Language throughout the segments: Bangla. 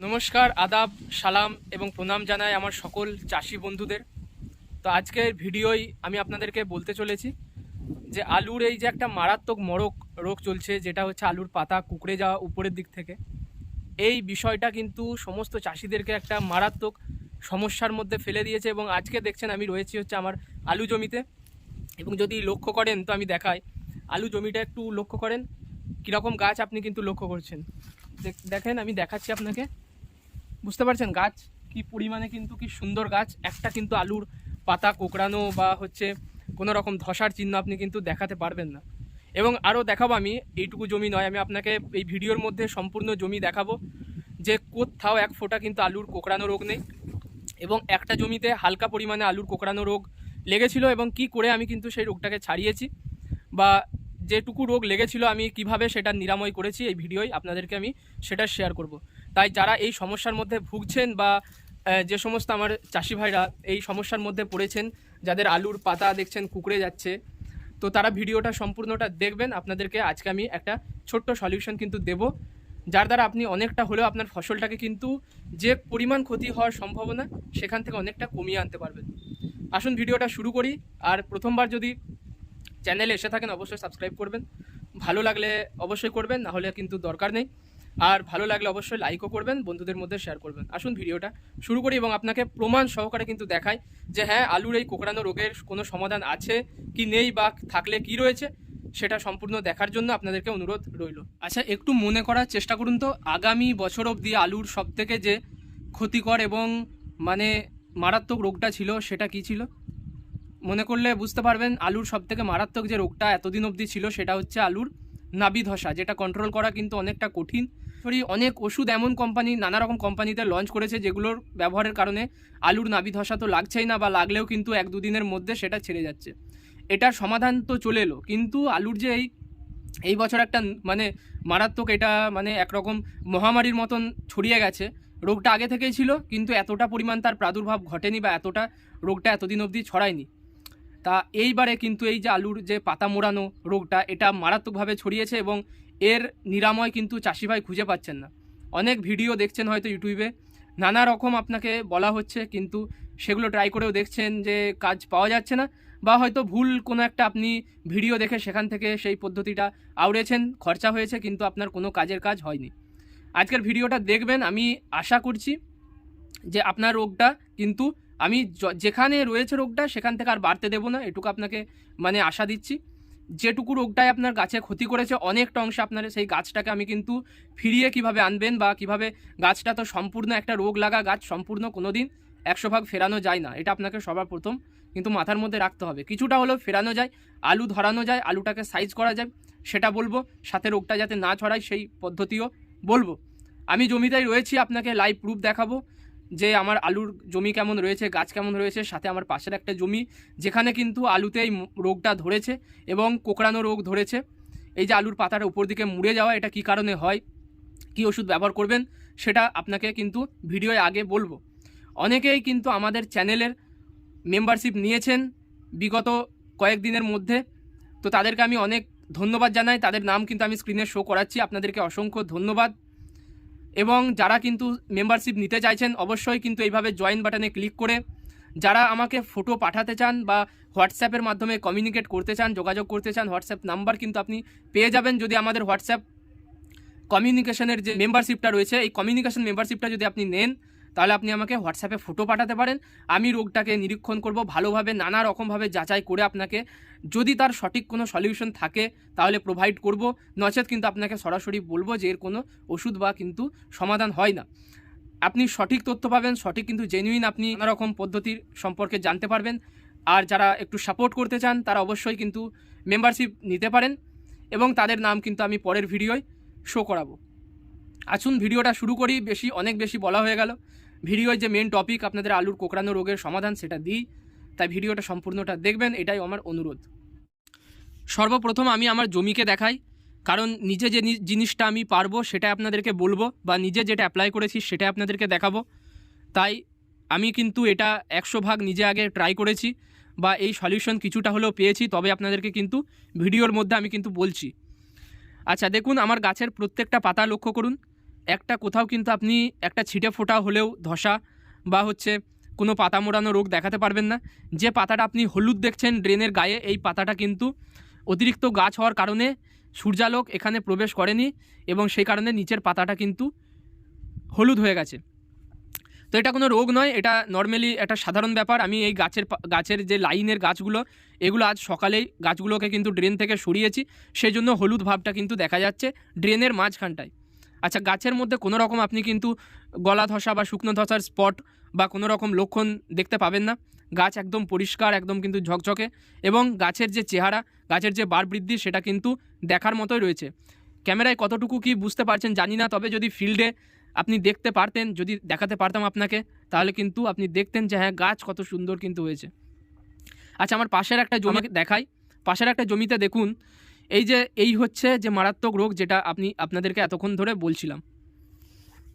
নমস্কার, আদাব, সালাম এবং প্রণাম জানাই আমার সকল চাষি বন্ধুদের। তো আজকের ভিডিওই আমি আপনাদেরকে বলতে চলেছি যে আলুর এই যে একটা মারাত্মক মরক রোগ চলছে, যেটা হচ্ছে আলুর পাতা কুকড়ে যাওয়া উপরের দিক থেকে, এই বিষয়টা কিন্তু সমস্ত চাষিদেরকে একটা মারাত্মক সমস্যার মধ্যে ফেলে দিয়েছে এবং আজকে দেখছেন আমি রয়েছি হচ্ছে আমার আলু জমিতে। এবং যদি লক্ষ্য করেন তো আমি দেখাই, আলু জমিটা একটু লক্ষ্য করেন, কীরকম গাছ আপনি কিন্তু লক্ষ্য করছেন। দেখ- দেখেন আমি দেখাচ্ছি আপনাকে। বুঝতে পারছেন গাছ কি পরিমাণে কিন্তু কি সুন্দর গাছ। একটা কিন্তু আলুর পাতা, কোকড়ানো বা হচ্ছে কোনো রকম ধসার চিহ্ন আপনি কিন্তু দেখাতে পারবেন না। এবং আরও দেখাবো আমি, এইটুকু জমি নয়, আমি আপনাকে এই ভিডিওর মধ্যে সম্পূর্ণ জমি দেখাবো যে কোথাও এক ফোঁটা কিন্তু আলুর কোকড়ানো রোগ নেই এবং একটা জমিতে হালকা পরিমাণে আলুর কোকড়ানো রোগ লেগেছিল এবং কি করে আমি কিন্তু সেই রোগটাকে ছাড়িয়েছি বা যেটুকু রোগ লেগেছিল আমি কীভাবে সেটা নিরাময় করেছি এই ভিডিওয়। আপনাদেরকে আমি সেটা শেয়ার করব। তাই যারা এই সমস্যার মধ্যে ভুগছেন বা যে সমস্ত আমার চাষি ভাইরা এই সমস্যার মধ্যে পড়েছেন, যাদের আলুর পাতা দেখছেন কুকড়ে যাচ্ছে, তো তারা ভিডিওটা সম্পূর্ণটা দেখবেন। আপনাদেরকে আজকে আমি একটা ছোট্ট সলিউশন কিন্তু দেব, যার দ্বারা আপনি অনেকটা হলেও আপনার ফসলটাকে কিন্তু যে পরিমাণ ক্ষতি হওয়ার সম্ভাবনা, সেখান থেকে অনেকটা কমিয়ে আনতে পারবেন। আসুন ভিডিওটা শুরু করি, আর প্রথমবার যদি চ্যানেলে এসে থাকেন, অবশ্যই সাবস্ক্রাইব করবেন। ভালো লাগলে অবশ্যই করবেন, না হলে কিন্তু দরকার নেই। আর ভালো লাগলে অবশ্যই লাইকও করবেন, বন্ধুদের মধ্যে শেয়ার করবেন। আসুন ভিডিওটা শুরু করি এবং আপনাকে প্রমাণ সহকারে কিন্তু দেখায় যে হ্যাঁ আলুর এই কোকড়ানো রোগের কোনো সমাধান আছে কি নেই বা থাকলে কি রয়েছে, সেটা সম্পূর্ণ দেখার জন্য আপনাদেরকে অনুরোধ রইল। আচ্ছা একটু মনে করার চেষ্টা করুন তো, আগামী বছর অবধি আলুর সব থেকে যে ক্ষতিকর এবং মানে মারাত্মক রোগটা ছিল, সেটা কি ছিল? মনে করলে বুঝতে পারবেন, আলুর সব থেকে মারাত্মক যে রোগটা এতদিন অবধি ছিল, সেটা হচ্ছে আলুর নাবি ধসা যেটা কন্ট্রোল করা কিন্তু অনেকটা কঠিন। অনেক ওষুধ এমন কোম্পানি নানা রকম কোম্পানিতে লঞ্চ করেছে যেগুলোর ব্যবহারের কারণে আলুর নাবি ধসা তো লাগছেই না বা লাগলেও কিন্তু এক দুদিনের মধ্যে সেটা ছেড়ে যাচ্ছে। এটার সমাধান তো চলে এলো, কিন্তু আলুর যে এই এই বছর একটা মানে মারাত্মক এটা মানে একরকম মহামারীর মতন ছড়িয়ে গেছে। রোগটা আগে থেকেই ছিল, কিন্তু এতটা পরিমাণ তার প্রাদুর্ভাব ঘটেনি বা এতটা রোগটা এতদিন অবধি ছড়ায়নি। তা এইবারে কিন্তু এই যে আলুর যে পাতা মোড়ানো রোগটা, এটা মারাত্মকভাবে ছড়িয়েছে এবং এর নিরাময় কিন্তু চাষি ভাই খুঁজে পাচ্ছেন না। অনেক ভিডিও দেখছেন হয়তো ইউটিউবে। নানা রকম আপনাকে বলা হচ্ছে, কিন্তু সেগুলো ট্রাই করেও দেখছেন যে কাজ পাওয়া যাচ্ছে না। বা হয়তো ভুল কোনো একটা আপনি ভিডিও দেখে সেখান থেকে সেই পদ্ধতিটা আউড়েছেন খরচা হয়েছে, কিন্তু আপনার কোনো কাজের কাজ হয়নি। আজকের ভিডিওটা দেখবেন, আমি আশা করছি যে আপনার রোগটা কিন্তু আমি যেখানে রয়েছে রোগটা, সেখান থেকে আর বাড়তে দেবো না, এটুকু আপনাকে মানে আশা দিচ্ছি। যেটুকু রোগটাই আপনার গাছে ক্ষতি করেছে, অনেকটা অংশে আপনার সেই গাছটাকে আমি কিন্তু ফিরিয়ে কীভাবে আনবেন বা কীভাবে গাছটা তো সম্পূর্ণ একটা রোগ লাগা গাছ, সম্পূর্ণ কোনো দিন একশো ভাগ ফেরানো যায় না। এটা আপনাকে সবার প্রথম কিন্তু মাথার মধ্যে রাখতে হবে। কিছুটা হলেও ফেরানো যায়, আলু ধরানো যায়, আলুটাকে সাইজ করা যায়, সেটা বলব। সাথে রোগটা যাতে না ছড়ায় সেই পদ্ধতিও বলব। আমি জমিতেই রয়েছি, আপনাকে লাইভ প্রুফ দেখাবো। যে আমার আলুর জমি কেমন রয়েছে, গাছ কেমন রয়েছে, সাথে আমার পাশের একটা জমি, যেখানে কিন্তু আলুতে এই রোগটা ধরেছে এবং কোকড়ানো রোগ ধরেছে। এই যে আলুর পাতার উপর দিকে মুড়ে যাওয়া, এটা কি কারণে হয়? কি ওষুধ ব্যবহার করবেন? সেটা আপনাকে কিন্তু ভিডিওয় আগে বলব। অনেকেই কিন্তু আমাদের চ্যানেলের মেম্বারশিপ নিয়েছেন বিগত কয়েকদিনের মধ্যে। তো তাদেরকে আমি অনেক ধন্যবাদ জানাই। তাদের নাম কিন্তু আমি স্ক্রিনে শো করাচ্ছি। আপনাদেরকে অসংখ্য ধন্যবাদ। এবং যারা কিন্তু মেম্বারশিপ নিতে চাইছেন, অবশ্যই কিন্তু এইভাবে জয়েন বাটনে ক্লিক করে যারা আমাকে ফটো পাঠাতে চান বা হোয়াটসঅ্যাপের মাধ্যমে কমিউনিকেট করতে চান, যোগাযোগ করতে চান হোয়াটসঅ্যাপ নাম্বার কিন্তু আপনি পেয়ে যাবেন যদি আমাদের হোয়াটসঅ্যাপ কমিউনিকেশনের যে মেম্বারশিপটা রয়েছে, এই কমিউনিকেশন মেম্বারশিপটা যদি আপনি নেন তাহলে আপনি আমাকে হোয়াটসঅ্যাপে ফটো পাঠাতে পারেন। আমি রোগটাকে নিরীক্ষণ করব, ভালোভাবে নানা রকমভাবে যাচাই করে আপনাকে যদি তার সঠিক কোনো সলিউশন থাকে তাহলে প্রোভাইড করব। নচেত কিন্তু আপনাকে সরাসরি বলব যে এর কোনো ওষুধ বা কিন্তু সমাধান হয় না। আপনি সঠিক তথ্য পাবেন, সঠিক কিন্তু জেনুইন আপনি নানা রকম পদ্ধতির সম্পর্কে জানতে পারবেন। আর যারা একটু সাপোর্ট করতে চান, তারা অবশ্যই কিন্তু মেম্বারশিপ নিতে পারেন এবং তাদের নাম কিন্তু আমি পরের ভিডিওয় শো করাবো। আসুন ভিডিওটা শুরু করি, বেশি, অনেক বেশি বলা হয়ে গেল। ভিডিওর যে মেন টপিক আপনাদের আলুর কোকড়ানো রোগের সমাধান, সেটা দিই। তাই ভিডিওটা সম্পূর্ণটা দেখবেন, এটাই আমার অনুরোধ। সর্বপ্রথম আমি আমার জমিকে দেখাই, কারণ নিজে যে জিনিসটা আমি পারব, সেটা আপনাদেরকে বলব, বা নিজে যেটা অ্যাপ্লাই করেছি, সেটা আপনাদেরকে দেখাবো। তাই আমি কিন্তু এটা একশো ভাগ নিজে আগে ট্রাই করেছি, বা এই সলিউশন কিছুটা হলেও পেয়েছি, তবে আপনাদেরকে কিন্তু ভিডিওর মধ্যে আমি কিন্তু বলছি। আচ্ছা দেখুন, আমার গাছের প্রত্যেকটা পাতা লক্ষ্য করুন। একটা কোথাও কিন্তু আপনি একটা ছিটে ফোটা হলেও ধসা বা হচ্ছে কোনো পাতা মোড়ানো রোগ দেখাতে পারবেন না। যে পাতাটা আপনি হলুদ দেখছেন ড্রেনের গায়ে, এই পাতাটা কিন্তু অতিরিক্ত গাছ হওয়ার কারণে সূর্যালোক এখানে প্রবেশ করেনি এবং সেই কারণে নিচের পাতাটা কিন্তু হলুদ হয়ে গেছে। তো এটা কোনো রোগ নয়, এটা নর্মালি একটা সাধারণ ব্যাপার। আমি এই গাছের গাছের যে লাইনের গাছগুলো, এগুলো আজ সকালেই গাছগুলোকে কিন্তু ড্রেন থেকে সরিয়েছি। সেই জন্য হলুদ ভাবটা কিন্তু দেখা যাচ্ছে ড্রেনের মাঝখানটায়। আচ্ছা গাছের মধ্যে কোনো রকম আপনি কিন্তু গলা ধসা বা শুকনো ধসার স্পট বা কোনো রকম লক্ষণ দেখতে পাবেন না। গাছ একদম পরিষ্কার একদম কিন্তু ঝকঝকে এবং গাছের যে চেহারা গাছের যে বার বৃদ্ধি সেটা কিন্তু দেখার মতোই রয়েছে। ক্যামেরায় কতটুকু কি বুঝতে পারছেন জানি না তবে যদি ফিল্ডে আপনি দেখতে পারতেন যদি দেখাতে পারতাম আপনাকে তাহলে কিন্তু আপনি দেখতেন যে হ্যাঁ গাছ কত সুন্দর কিন্তু হয়েছে। আচ্ছা আমার পাশের একটা জমি দেখাই। পাশের একটা জমিতে দেখুন এই যে, এই হচ্ছে যে মারাত্মক রোগ যেটা আপনি আপনাদেরকে এতক্ষণ ধরে বলছিলাম।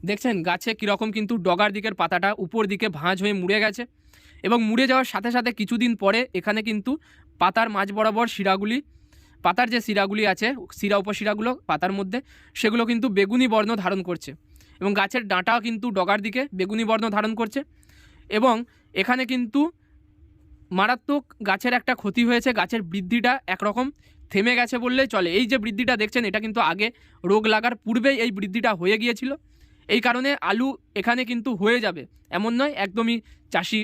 দেখছেন, গাছে কীরকম কিন্তু ডগার দিকের পাতাটা উপর দিকে ভাঁজ হয়ে মুড়ে গেছে এবং মুড়ে যাওয়ার সাথে সাথে কিছুদিন পরে এখানে কিন্তু পাতার মাঝ বরাবর শিরাগুলি, পাতার যে শিরাগুলি আছে, শিরা উপশিরাগুলো পাতার মধ্যে, সেগুলো কিন্তু বেগুনি বর্ণ ধারণ করছে এবং গাছের ডাঁটাও কিন্তু ডগার দিকে বেগুনি বর্ণ ধারণ করছে এবং এখানে কিন্তু মারাত্মক গাছের একটা ক্ষতি হয়েছে, গাছের বৃদ্ধিটা একরকম থেমে গেছে বললেই চলে। এই যে বৃদ্ধিটা দেখছেন, এটা কিন্তু আগে রোগ লাগার পূর্বেই এই বৃদ্ধিটা হয়ে গিয়েছিল। এই কারণে আলু এখানে কিন্তু হয়ে যাবে। এমন নয়, একদমই চাষি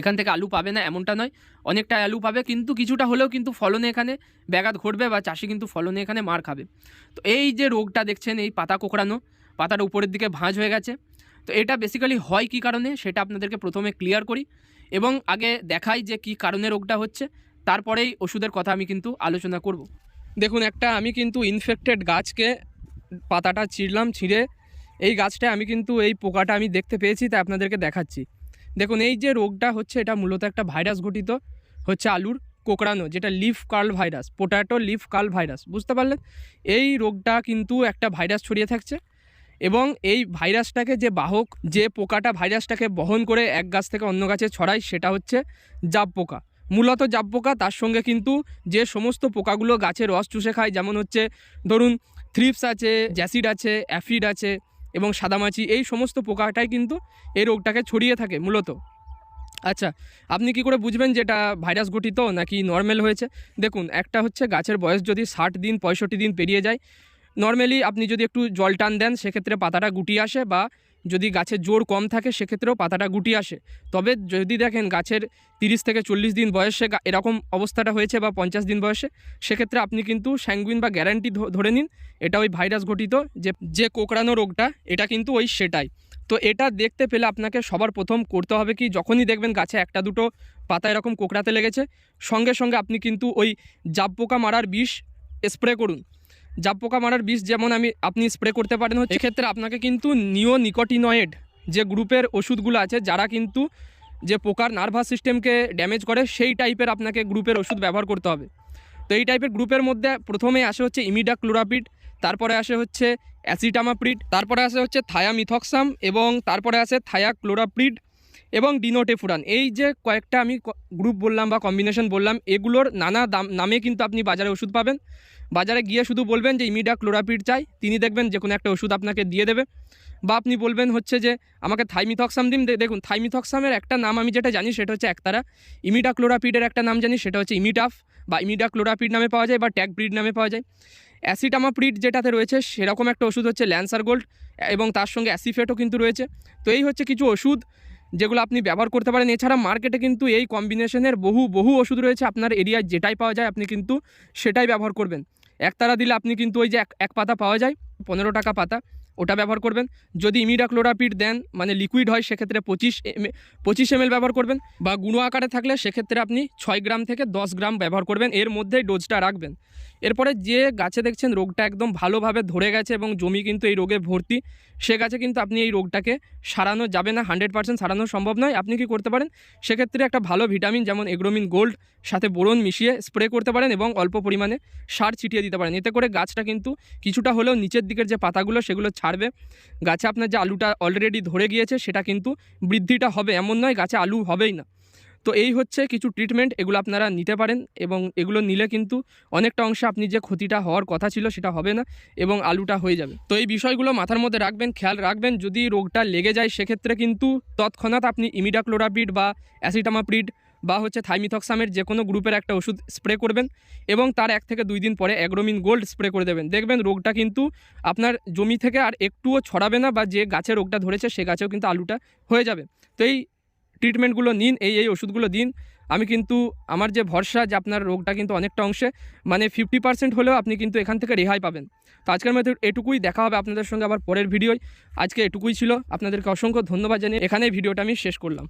এখান থেকে আলু পাবে না, এমনটা নয়। অনেকটা আলু পাবে, কিন্তু কিছুটা হলেও কিন্তু ফলনে এখানে ব্যাঘাত ঘটবে বা চাষি কিন্তু ফলনে এখানে মার খাবে। তো এই যে রোগটা দেখছেন, এই পাতা কোঁকড়ানো, পাতার উপরের দিকে ভাঁজ হয়ে গেছে। তো এটা বেসিক্যালি হয় কি কারণে, সেটা আপনাদেরকে প্রথমে ক্লিয়ার করি এবং আগে দেখাই যে কি কারণে রোগটা হচ্ছে। তারপরেই ওষুধের কথা আমি কিন্তু আলোচনা করব। দেখুন, একটা আমি কিন্তু ইনফেক্টেড গাছকে পাতাটা ছিঁড়লাম ছিঁড়ে এই গাছটায় আমি কিন্তু এই পোকাটা আমি দেখতে পেয়েছি, তাই আপনাদেরকে দেখাচ্ছি। দেখুন, এই যে রোগটা হচ্ছে, এটা মূলত একটা ভাইরাস ঘটিত হচ্ছে আলুর কোকড়ানো, যেটা leaf curl virus, potato leaf curl virus, বুঝতে পারলেন? এই রোগটা কিন্তু একটা ভাইরাস ছড়িয়ে থাকছে এবং এই ভাইরাসটাকে যে বাহক, যে পোকাটা ভাইরাসটাকে বহন করে এক গাছ থেকে অন্য গাছে ছড়ায়, সেটা হচ্ছে জাব পোকা মূলত জাব পোকা তার সঙ্গে কিন্তু যে সমস্ত পোকাগুলো গাছের রস চুষে খায়, যেমন হচ্ছে ধরুন থ্রিপস আছে, জ্যাসিড আছে, অ্যাফিড আছে এবং সাদামাছি, এই সমস্ত পোকাটাই কিন্তু এই রোগটাকে ছড়িয়ে থাকে মূলত। আচ্ছা আপনি কি করে বুঝবেন যেটা ভাইরাস ঘটিত নাকি নর্মাল হয়েছে? দেখুন, একটা হচ্ছে গাছের বয়স যদি ষাট দিন, পঁয়ষট্টি দিন পেরিয়ে যায়, নর্মালি আপনি যদি একটু জল টান দেন, সেক্ষেত্রে পাতাটা গুটিয়ে আসে বা যদি গাছের জোর কম থাকে, সেক্ষেত্রেও পাতাটা গুটি আসে। তবে যদি দেখেন গাছের তিরিশ থেকে চল্লিশ দিন বয়সে এরকম অবস্থাটা হয়েছে বা পঞ্চাশ দিন বয়সে, সেক্ষেত্রে আপনি কিন্তু স্যাঙ্গুইন বা গ্যারান্টি ধরে নিন, এটা ওই ভাইরাস ঘটিত যে যে কোকড়ানো রোগটা, এটা কিন্তু ওই সেটাই। তো এটা দেখতে পেলে আপনাকে সবার প্রথম করতে হবে কি, যখনই দেখবেন গাছে একটা দুটো পাতা এরকম কোকড়াতে লেগেছে, সঙ্গে সঙ্গে আপনি কিন্তু ওই জাব পোকা মারার বিষ স্প্রে করুন। জাব পোকা মারার বিষ যেমন আমি আপনি স্প্রে করতে পারেন হচ্ছে এক্ষেত্রে আপনাকে কিন্তু নিও নিকোটিনয়েড যে গ্রুপের ওষুধগুলো আছে, যারা কিন্তু যে পোকার নার্ভাস সিস্টেমকে ড্যামেজ করে, সেই টাইপের আপনাকে গ্রুপের ওষুধ ব্যবহার করতে হবে। তো এই টাইপের গ্রুপের মধ্যে প্রথমে আসে হচ্ছে ইমিডা ক্লোরাপিড তারপরে আসে হচ্ছে অ্যাসিটামাপ্রিড, তারপরে আসে হচ্ছে থায়ামিথক্সাম এবং তারপরে আসে থায়া ক্লোরাপ্রিড এবং ডিনোটেফুরান। এই যে কয়েকটা আমি গ্রুপ বললাম বা কম্বিনেশন বললাম, এগুলোর নানা দাম, নামে কিন্তু আপনি বাজারে ওষুধ পাবেন। বাজারে গিয়ে শুধু বলবেন যে ইমিডা ক্লোরাপিড চাই, তিনি দেখবেন যে কোনো একটা ওষুধ আপনাকে দিয়ে দেবে। বা আপনি বলবেন হচ্ছে যে আমাকে থাইমিথক্সাম দিন দেখুন, থাইমিথক্সামের একটা নাম আমি যেটা জানি সেটা হচ্ছে একতারা। ইমিডা ক্লোরাপিডের একটা নাম জানি সেটা হচ্ছে ইমিটাফ বা ইমিডা ক্লোরাপিড নামে পাওয়া যায় বা ট্যাগব্রিড নামে পাওয়া যায়। অ্যাসিটামাপ্রিড যেটাতে রয়েছে, সেরকম একটা ওষুধ হচ্ছে ল্যান্সার গোল্ড, এবং তার সঙ্গে অ্যাসিফেটও কিন্তু রয়েছে। তো এই হচ্ছে কিছু ওষুধ যেগুলো আপনি ব্যবহার করতে পারেন। এছাড়া মার্কেটে কিন্তু এই কম্বিনেশনের বহু বহু ওষুধ রয়েছে। আপনার এরিয়ায় যেটাই পাওয়া যায়, আপনি কিন্তু সেটাই ব্যবহার করবেন। একতারা দিলে আপনি কিন্তু ওই যে এক এক পাতা পাওয়া যায়, পনেরো টাকা পাতা, ওটা ব্যবহার করবেন। যদি ইমিডা ক্লোরাপিড দেন মানে লিকুইড হয়, সেক্ষেত্রে পঁচিশ এম পঁচিশ এম ব্যবহার করবেন বা গুঁড়ো আকারে থাকলে সেক্ষেত্রে আপনি ছয় গ্রাম থেকে দশ গ্রাম ব্যবহার করবেন। এর মধ্যেই ডোজটা রাখবেন। এরপরে যে গাছে দেখছেন রোগটা একদম ভালোভাবে ধরে গেছে এবং জমি কিন্তু এই রোগে ভর্তি, সে গাছে কিন্তু আপনি এই রোগটাকে সারানো যাবে না, হান্ড্রেড পার্সেন্ট সারানো সম্ভব নয়। আপনি কি করতে পারেন? সেক্ষেত্রে একটা ভালো ভিটামিন যেমন এগ্রোমিন গোল্ড, সাথে বোরন মিশিয়ে স্প্রে করতে পারেন এবং অল্প পরিমাণে সার ছিটিয়ে দিতে পারেন। এতে করে গাছটা কিন্তু কিছুটা হলেও নিচের দিকের যে পাতাগুলো, সেগুলো ছাড়বে। গাছে আপনার যে আলুটা অলরেডি ধরে গিয়েছে, সেটা কিন্তু বৃদ্ধিটা হবে। এমন নয় গাছে আলু হবেই না। তো এই হচ্ছে কিছু ট্রিটমেন্ট এগুলো আপনারা নিতে পারেন এবং এগুলো নিলে কিন্তু অনেকটা অংশে আপনি যে ক্ষতিটা হওয়ার কথা ছিল সেটা হবে না এবং আলুটা হয়ে যাবে। তো এই বিষয়গুলো মাথার মধ্যে রাখবেন, খেয়াল রাখবেন, যদি রোগটা লেগে যায় সেক্ষেত্রে কিন্তু তৎক্ষণাৎ আপনি ইমিডাক্লোরাপিড বা অ্যাসিটামাপ্রিড বা হচ্ছে থাইমিথক্সামের যে কোনো গ্রুপের একটা ওষুধ স্প্রে করবেন এবং তার এক থেকে দুই দিন পরে অ্যাগ্রোমিন গোল্ড স্প্রে করে দেবেন। দেখবেন রোগটা কিন্তু আপনার জমি থেকে আর একটুও ছড়াবে না বা যে গাছে রোগটা ধরেছে সে গাছেও কিন্তু আলুটা হয়ে যাবে। তো এই ট্রিটমেন্টগুলো নিন, এই এই ওষুধগুলো দিন। আমি কিন্তু আমার যে ভরসা যে আপনার রোগটা কিন্তু অনেকটা অংশে মানে ফিফটি পার্সেন্ট হলেও আপনি কিন্তু এখান থেকে রেহাই পাবেন। তো আজকের মতো এটুকুই, দেখা হবে আপনাদের সঙ্গে আবার পরের ভিডিওয়। আজকে এটুকুই ছিল। আপনাদেরকে অসংখ্য ধন্যবাদ জানিয়ে এখানেই ভিডিওটা আমি শেষ করলাম।